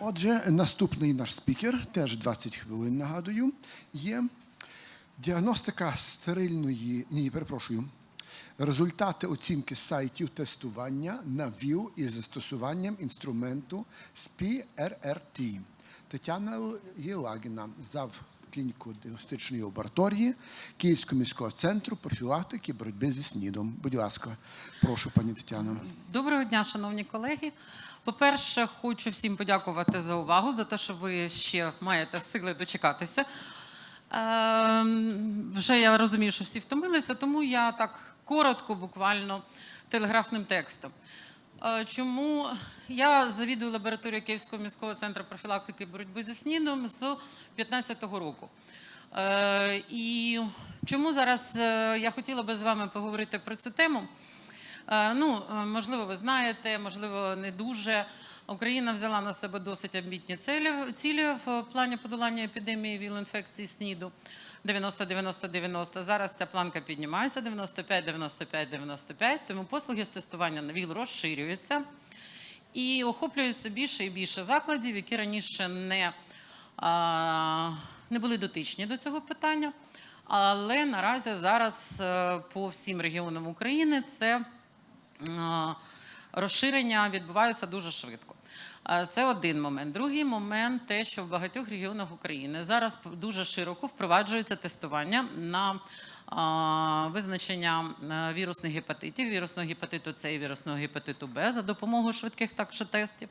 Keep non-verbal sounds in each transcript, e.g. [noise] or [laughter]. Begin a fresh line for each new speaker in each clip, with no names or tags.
Отже, наступний наш спікер, теж 20 хвилин, нагадую, є діагностика стерильної, ні, перепрошую, результати оцінки сайтів тестування на ВІЛ із застосуванням інструменту SPRRT. Тетяна Єлагіна, зав клініко-діагностичної лабораторії Київського міського центру профілактики боротьби зі СНІДом. Будь ласка, прошу, пані Тетяно.
Доброго дня, шановні колеги. По-перше, хочу всім подякувати за увагу, за те, що ви ще маєте сили дочекатися. Ем, вже я розумію, що всі втомилися, тому я так коротко, буквально телеграфним текстом. Е, Чому я завідую лабораторією Київського міського центру профілактики боротьби зі СНІДом з 2015 року. Е, І чому зараз е, я хотіла би з вами поговорити про цю тему? Ну, можливо, ви знаєте, можливо, не дуже. Україна взяла на себе досить амбітні цілі в плані подолання епідемії ВІЛ-інфекції СНІДу 90-90-90. Зараз ця планка піднімається 95-95-95, тому послуги з тестування на ВІЛ розширюються і охоплюється більше і більше закладів, які раніше не, не були дотичні до цього питання. Але наразі зараз е, по всім регіонам України це розширення відбувається дуже швидко. Е, Це один момент. Другий момент те, що в багатьох регіонах України зараз дуже широко впроваджується тестування на визначення е, вірусних гепатитів, вірусного гепатиту С і вірусного гепатиту Б за допомогою швидких також тестів.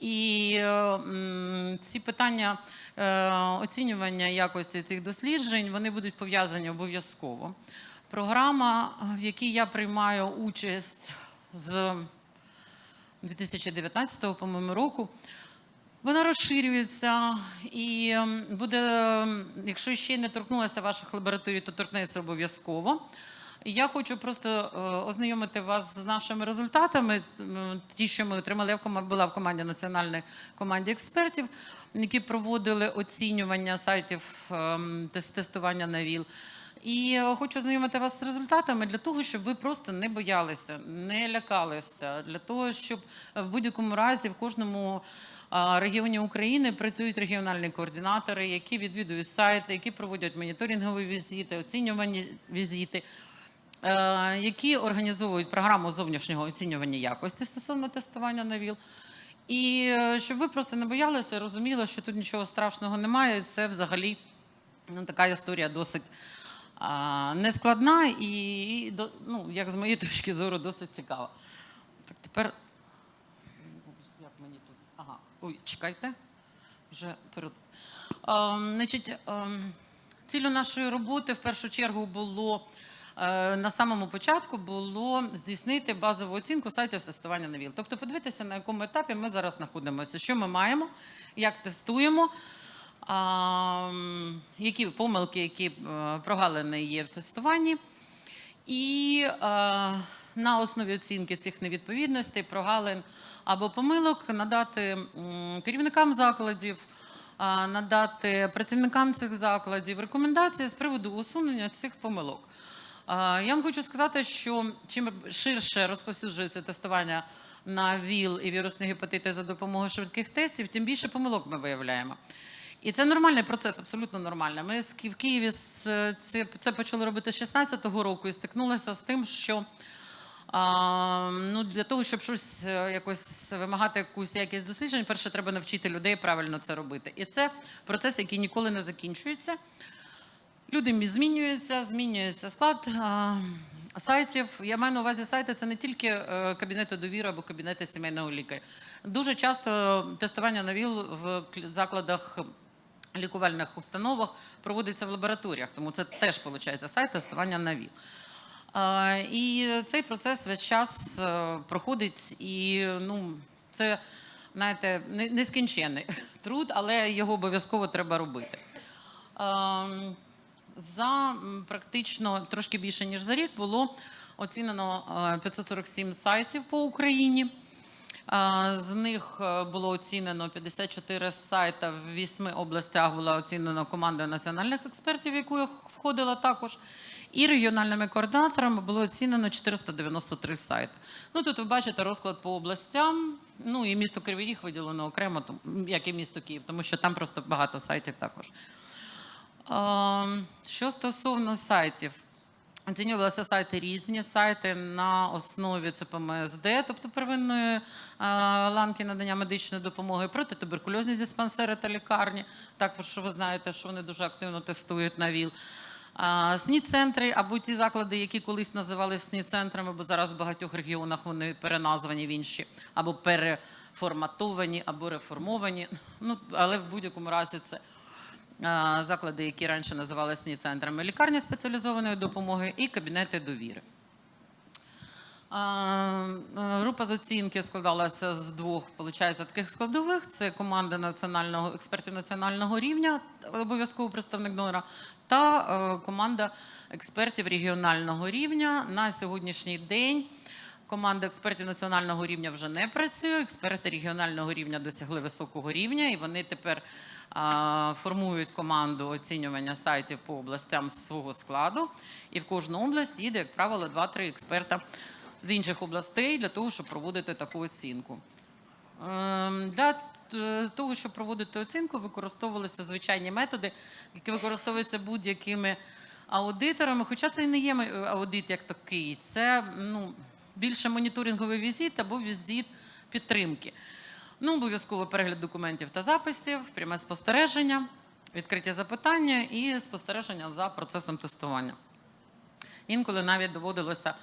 І е, ці питання оцінювання якості цих досліджень вони будуть пов'язані обов'язково. Програма, в якій я приймаю участь з 2019 по-моєму, року, вона розширюється і ем, буде, ем, якщо ще не торкнулася ваших лабораторій, то торкнеться обов'язково. Я хочу просто е, ознайомити вас з нашими результатами. Ті, що ми отримали, я була в команді національної команді експертів, які проводили оцінювання сайтів ем, тестування на ВІЛ. І е, хочу ознайомити вас з результатами для того, щоб ви просто не боялися, не лякалися, для того, щоб в будь-якому разі в кожному регіоні України працюють регіональні координатори, які відвідують сайти, які проводять моніторингові візити, оцінювані візити. е, Які організовують програму зовнішнього оцінювання якості стосовно тестування на ВІЛ. І е, щоб ви просто не боялися, розуміли, що тут нічого страшного немає. Це взагалі ну, така історія досить нескладна і, ну, як з моєї [laughs] точки зору, досить цікава. Так, тепер. Як мені тут? Ага. Ой, чекайте. Вже перед. А, значить, ем, цілю нашої роботи в першу чергу було. е, На самому початку було здійснити базову оцінку сайтів тестування на ВІЛ. Тобто подивитися, на якому етапі ми зараз знаходимося, що ми маємо, як тестуємо, а, які помилки, які е, прогалини є в тестуванні. І е, на основі оцінки цих невідповідностей, прогалин або помилок надати керівникам закладів, а, надати працівникам цих закладів рекомендації з приводу усунення цих помилок. А, Я вам хочу сказати, що чим ширше розповсюджується тестування на ВІЛ і вірусні гепатити за допомогою швидких тестів, тим більше помилок ми виявляємо. І це нормальний процес, абсолютно нормальний. Ми в Києві це, це почали робити з 16-го року і стикнулися з тим, що ну, для того, щоб щось е, якось вимагати якусь якість досліджень, перше треба навчити людей правильно це робити. І це процес, який ніколи не закінчується. Люди змінюються, змінюється склад сайтів. Я маю на увазі сайти це не тільки е, кабінети довіри або кабінети сімейного лікаря. Дуже часто тестування на ВІЛ в закладах. Лікувальних установах проводиться в лабораторіях, тому це теж виходить сайт тестування на ВІЛ. Е, І цей процес весь час е, проходить, і ну, це, знаєте, не- нескінченний [laughs] труд, але його обов'язково треба робити. За практично трошки більше ніж за рік було оцінено е, 547 сайтів по Україні. З них е, було оцінено 54 сайта в 8 областях. Була оцінена команда національних експертів, в яку я входила також. І регіональними координаторами було оцінено 493 сайти. Ну тут ви бачите розклад по областям. Ну і місто Кривий виділено окремо, як і місто Київ, тому що там просто багато сайтів також. Ем, Що стосовно сайтів, оцінювалися сайти різні, сайти на основі ЦПМСД, тобто первинної е, ланки надання медичної допомоги, протитуберкульозні диспансери та лікарні. Також ви знаєте, що вони дуже активно тестують на ВІЛ. СНІ-центри або ті заклади, які колись називалися СНІ-центрами, бо зараз в багатьох регіонах вони переназвані в інші, або переформатовані, або реформовані. Ну, але в будь-якому разі це заклади, які раніше називалися СНІ-центрами, лікарні спеціалізованої допомоги і кабінети довіри. Е, Група з оцінки складалася з двох, виходить, таких складових: це команда національного експертів національного рівня, обов'язково представник донора, та е, команда експертів регіонального рівня. На сьогоднішній день команда експертів національного рівня вже не працює. Експерти регіонального рівня досягли високого рівня, і вони тепер формують команду оцінювання сайтів по областям з свого складу. І в кожну область їде, як правило, 2-3 експерта з інших областей для того, щоб проводити таку оцінку. Ем, Для е, того, щоб проводити оцінку, використовувалися звичайні методи, які використовуються будь-якими аудиторами. Хоча це і не є аудит як такий, це ну, більше моніторинговий візит або візит підтримки. Ну, обов'язково перегляд документів та записів, пряме спостереження, відкриті запитання і спостереження за процесом тестування. Інколи навіть доводилося,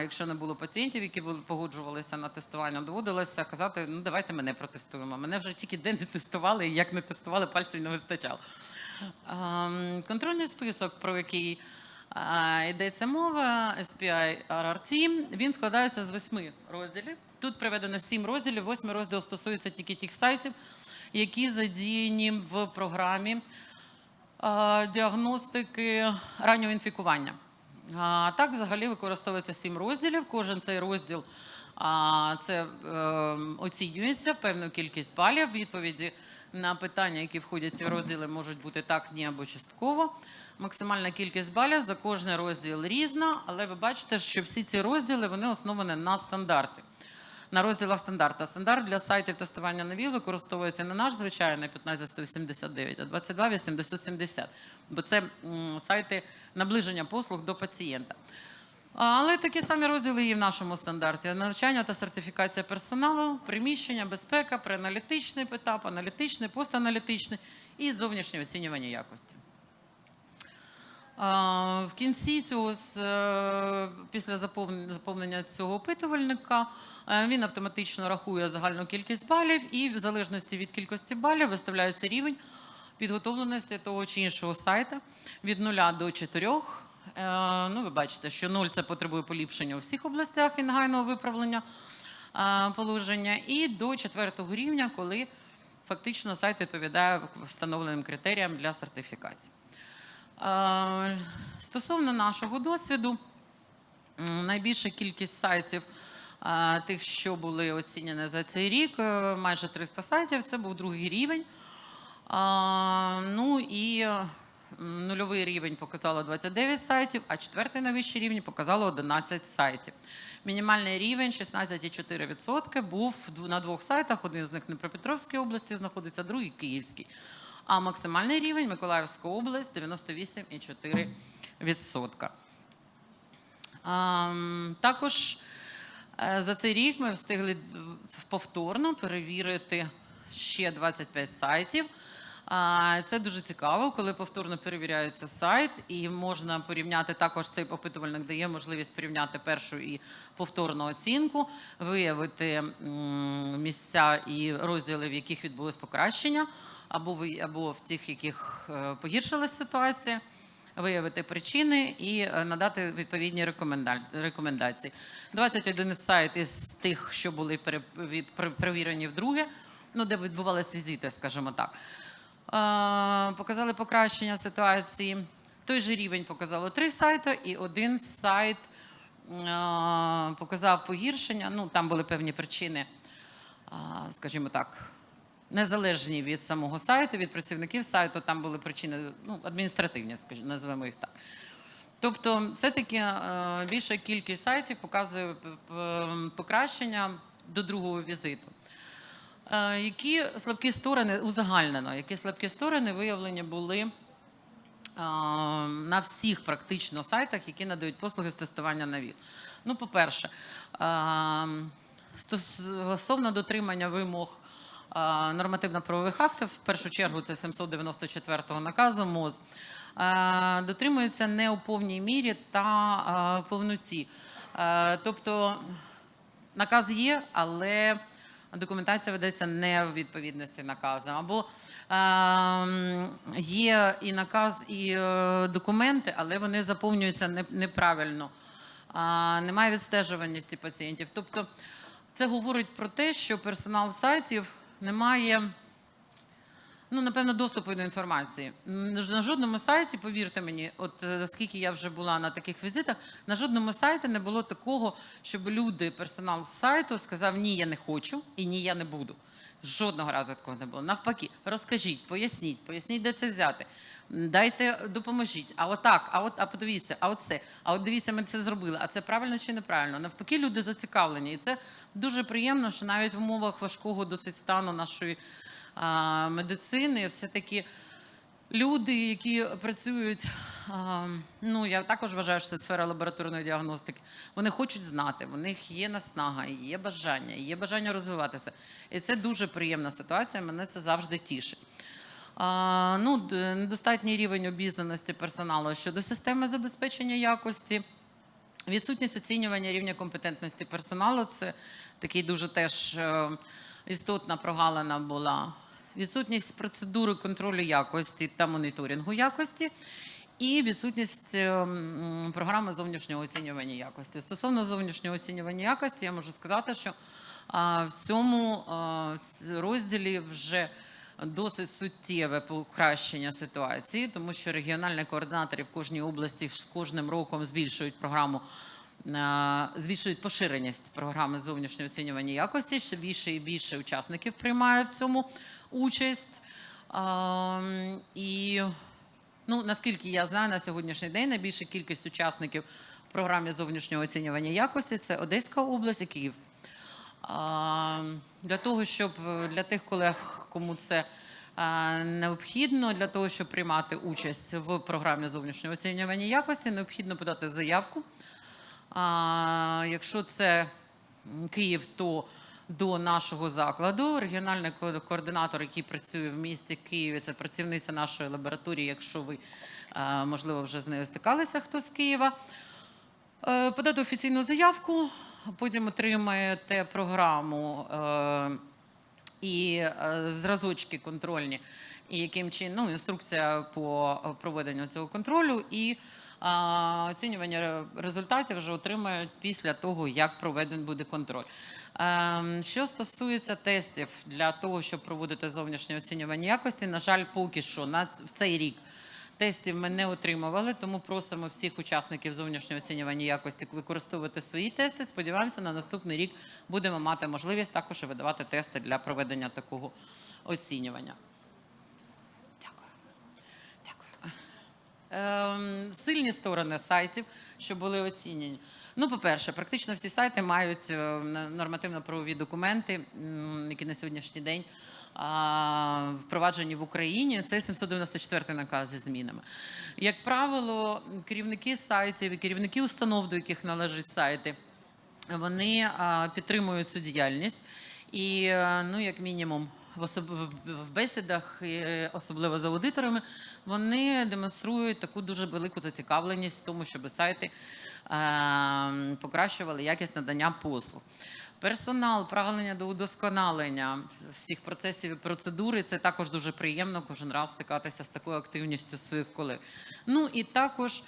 якщо не було пацієнтів, які погоджувалися на тестування, доводилося казати: ну давайте мене протестуємо. Мене вже тільки день не тестували, і як не тестували, пальців не вистачало. Контрольний список, про який йдеться мова, SPI RRT, він складається з восьми розділів. Тут приведено сім розділів. Восьмий розділ стосується тільки тих сайтів, які задіяні в програмі діагностики раннього інфікування. А, Так, взагалі використовується сім розділів. Кожен цей розділ це е, оцінюється певну кількість балів. Відповіді на питання, які входять ці розділи, можуть бути так, ні або частково. Максимальна кількість балів за кожний розділ різна, але ви бачите, що всі ці розділи вони основані на стандарті на розділах стандарта. Стандарт для сайтів тестування на ВІЛ використовується не наш звичайний 15179, а 22870, бо це сайти наближення послуг до пацієнта. Але такі самі розділи є в нашому стандарті: навчання та сертифікація персоналу, приміщення, безпека, преаналітичний етап, аналітичний, постаналітичний і зовнішнє оцінювання якості. В кінці цього е, після заповнення, цього опитувальника е, він автоматично рахує загальну кількість балів, і в залежності від кількості балів виставляється рівень підготовленості того чи іншого сайта від 0 до 4. Е, Ну, ви бачите, що 0 це потребує поліпшення у всіх областях і негайного виправлення положення, і до 4 рівня, коли фактично сайт відповідає встановленим критеріям для сертифікації. Е, Стосовно нашого досвіду, найбільша кількість сайтів, е, тих, що були оцінені за цей рік, е, майже 300 сайтів, це був другий рівень. Ну і нульовий рівень показало 29 сайтів, а четвертий найвищий рівень показало 11 сайтів. Мінімальний рівень 16,4% був на двох сайтах. Один з них в Дніпропетровській області знаходиться, другий Київський. А максимальний рівень Миколаївська область 98,4%. Ам, Також е, за цей рік ми встигли повторно перевірити ще 25 сайтів. Це дуже цікаво, коли повторно перевіряється сайт, і можна порівняти також цей опитувальник дає можливість порівняти першу і повторну оцінку, виявити місця і розділи, в яких відбулось покращення, або ви або в тих, в яких е, погіршилась ситуація виявити причини і е, надати відповідні рекоменда- рекомендації. 21 сайт із тих, що були пере- перевірені вдруге, ну де відбувалися візити, скажімо так. Показали покращення ситуації. Той же рівень показало три сайти, і один сайт показав погіршення. Ну, там були певні причини, скажімо так, незалежні від самого сайту, від працівників сайту. Там були причини ну, адміністративні, скажімо, називаємо їх так. Тобто, все-таки більша кількість сайтів показує покращення до другого візиту. Е, Які слабкі сторони узагальнено, які слабкі сторони виявлені були е, на всіх практично сайтах, які надають послуги з тестування на ВІЛ? Ну, по-перше, е, стосовно дотримання вимог нормативно-правових актів, в першу чергу це 794-го наказу МОЗ, дотримується не у повній мірі та повноті. Е, Тобто наказ є, але документація ведеться не в відповідності наказу. Або е, є і наказ, і е, документи, але вони заповнюються не- неправильно. Е, немає відстежуваності пацієнтів. Тобто це говорить про те, що персонал сайтів не має ну, напевно, доступу до інформації. На жодному сайті, повірте мені, от е, скільки я вже була на таких візитах, на жодному сайті не було такого, щоб люди, персонал сайту сказав ні, я не хочу і ні, я не буду. Жодного разу такого не було. Навпаки, розкажіть, поясніть, поясніть, де це взяти. Дайте, допоможіть. А отак, а от, а подивіться, а от це, а от дивіться, ми це зробили. А це правильно чи неправильно? Навпаки, люди зацікавлені. І це дуже приємно, що навіть в умовах важкого досить стану нашої медицини, все-таки люди, які працюють, ну я також вважаю, що це сфера лабораторної діагностики. Вони хочуть знати, в них є наснага, є бажання, є бажання розвиватися. І це дуже приємна ситуація. Мене це завжди тішить. Ну, недостатній рівень обізнаності персоналу щодо системи забезпечення якості. Відсутність оцінювання рівня компетентності персоналу це такий дуже теж е, істотна прогалина була. Відсутність процедури контролю якості та моніторингу якості, і відсутність е, програми зовнішнього оцінювання якості. Стосовно зовнішнього оцінювання якості, я можу сказати, що в цьому розділі вже досить суттєве покращення ситуації, тому що регіональні координатори в кожній області з кожним роком збільшують програму. Е, Збільшують поширеність програми зовнішнього оцінювання якості. Все більше і більше учасників приймає в цьому участь. Ем, І ну, наскільки я знаю, на сьогоднішній день найбільша кількість учасників в програмі зовнішнього оцінювання якості це Одеська область і Київ. Для того, щоб е, для тих колег, кому це е, необхідно, для того, щоб приймати участь в програмі зовнішнього оцінювання якості, необхідно подати заявку. А, Якщо це Київ, то до нашого закладу. Регіональний ко- координатор, який працює в місті Києві, це працівниця нашої лабораторії. Якщо ви е, можливо вже з нею стикалися, хто з Києва. Е, Подати офіційну заявку, потім отримаєте програму е, і зразочки контрольні, і яким чином ну, інструкція по проведенню цього контролю і оцінювання результатів вже отримають після того, як проведений буде контроль. Е, Що стосується тестів для того, щоб проводити зовнішнє оцінювання якості, на жаль, поки що на в цей рік. Тестів ми не отримували, тому просимо всіх учасників зовнішнього оцінювання якості використовувати свої тести. Сподіваємося, на наступний рік будемо мати можливість також видавати тести для проведення такого оцінювання. Дякую. Дякую. Ем, сильні сторони сайтів, що були оцінені. Ну, по-перше, практично всі сайти мають е, нормативно-правові документи, які на сьогоднішній день впроваджені в Україні. Це 794 наказ зі змінами. Як правило, керівники сайтів і керівники установ, до яких належать сайти, вони підтримують цю діяльність. І, е, ну, як мінімум, в, бесідах, е, особливо з аудиторами, вони демонструють таку дуже велику зацікавленість в тому, щоб сайти е, покращували якість надання послуг. Персонал, прагнення до удосконалення всіх процесів і процедури це також дуже приємно кожен раз стикатися з такою активністю своїх колег. Ну і також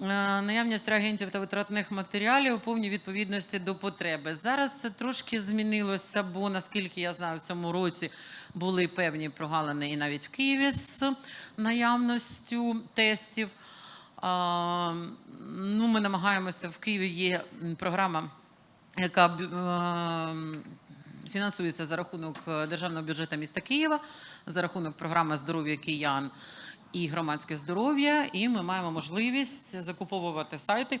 наявність реагентів та витратних матеріалів у повній відповідності до потреби. Зараз це трошки змінилося, бо наскільки я знаю, в цьому році були певні прогалини і навіть в Києві з наявністю тестів. Ну, ми намагаємося в Києві є програма, яка е, фінансується за рахунок е, державного бюджету міста Києва, за рахунок програми здоров'я киян. І громадське здоров'я, і ми маємо можливість закуповувати сайти.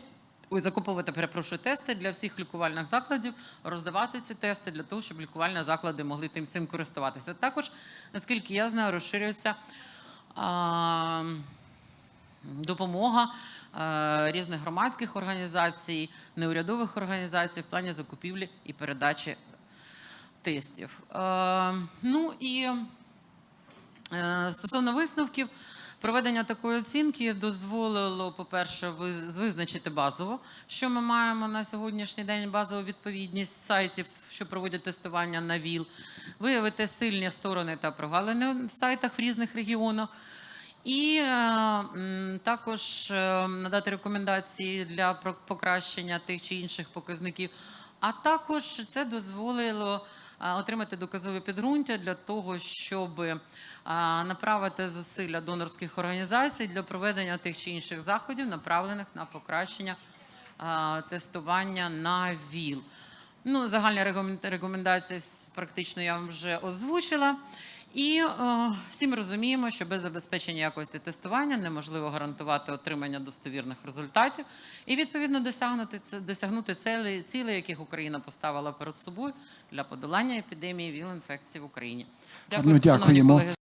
Ой, закуповувати, перепрошую, тести для всіх лікувальних закладів, роздавати ці тести для того, щоб лікувальні заклади могли тим цим користуватися. Також, наскільки я знаю, розширюється а, допомога е, різних громадських організацій, неурядових організацій в плані закупівлі і передачі тестів. Е, ну і е, стосовно висновків, проведення такої оцінки дозволило, по-перше, визначити базово, що ми маємо на сьогоднішній день базову відповідність сайтів, що проводять тестування на ВІЛ, виявити сильні сторони та прогалини в сайтах в різних регіонах. І е, також е, надати рекомендації для покращення тих чи інших показників. А також це дозволило отримати доказове підґрунтя для того, щоб направити зусилля донорських організацій для проведення тих чи інших заходів, направлених на покращення тестування на ВІЛ. Ну, загальні рекомен- рекомендації практично я вам вже озвучила. І е, всі ми розуміємо, що без забезпечення якості тестування неможливо гарантувати отримання достовірних результатів і відповідно досягнути це- досягнути цілі, цілі, яких Україна поставила перед собою для подолання епідемії ВІЛ-інфекції в Україні.
Ну,
шановні
дякуємо.
колеги.